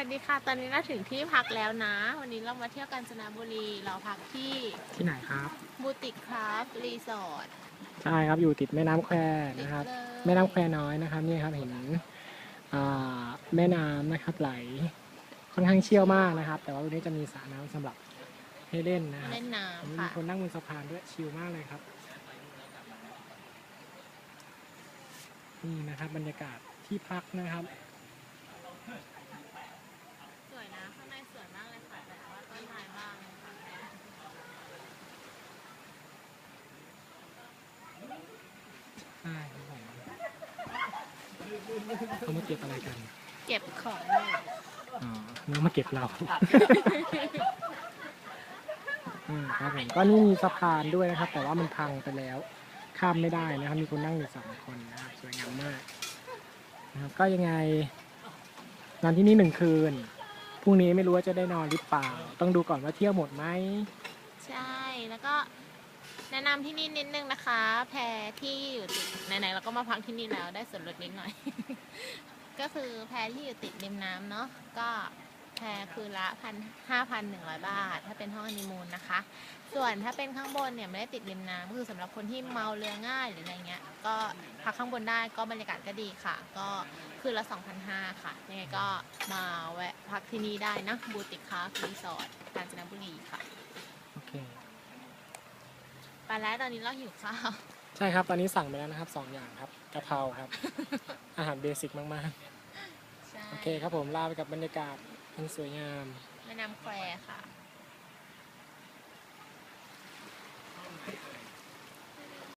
วัสดีค่ะ ตอนนี้เราถึงที่พักแล้วนะ วันนี้เรามาเที่ยวกาญจนบุรี เราพักที่ที่ไหนครับ บูติกคราฟรีสอร์ท ใช่ครับ อยู่ติดแม่น้ำแควติดนะครับเลย แม่น้ำแควน้อยนะครับ นี่ครับ เห็นอ่าแม่น้ำนะครับ ไหล ค่อนข้างเชี่ยวมากนะครับ แต่ว่าวันนี้จะมีสระน้ำสำหรับให้เล่นนะครับ เล่นมีน้ำค่ะ คนนั่งบนสะพานด้วยชิลมากเลยครับ นี่นะครับบรรยากาศที่พักนะครับ สวยนะ ข้างในสวยมากเลยค่ะ แต่ว่าต้นไม้บ้าง ใช่ครับผมเขามาเก็บอะไรกันเก็บของอยู่อ๋อนึกว่ามาเก็บเราอืมครับผมก็นี่มีสะพานด้วยนะครับ แต่ว่ามันพังไปแล้ว ข้ามไม่ได้นะครับ มีคนนั่งอยู่สองคนนะครับสวยงามมากนะครับก็ยังไง นอนที่นี่หนึ่งคืนพรุ่งนี้ไม่รู้ว่าจะได้นอนหรือเปล่า ต้องดูก่อนว่าเที่ยวหมดไหม ใช่ แล้วก็ แนะนำที่นี่นิดนึงนะคะ แพรที่อยู่ติดไหนๆเราก็มาพักที่นี่แล้วได้ส่วนลดนิดหน่อย ก็คือแพรที่อยู่ติดริมน้ำเนาะก็แพรคือละพันห้าพันหนึ่งร้อยบาท ถ้าเป็นห้องฮันนีมูนนะคะ ส่วนถ้าเป็นข้างบนเนี่ยไม่ได้ติดริมน้ำก็คือสำหรับคนที่เมาเรือง่ายหรืออะไรเงี้ย ก็พักข้างบนได้ก็บรรยากาศก็ดีค่ะ ก็คืนละ2,500ค่ะ ยังไงก็มาแวะพักที่นี่ได้นะบูติกคาฟรีสอร์ทกาญจนบุรีค่ะ โอเค ไปแล้วตอนนี้เราหิวข้าว ใช่ครับ ตอนนี้สั่งไปแล้วนะครับสองอย่างครับกะเพราครับ อาหารเบสิกมากใช่ๆโอเคครับผมลาไปกับบรรยากาศอันสวยงาม แม่น้ำแควค่ะ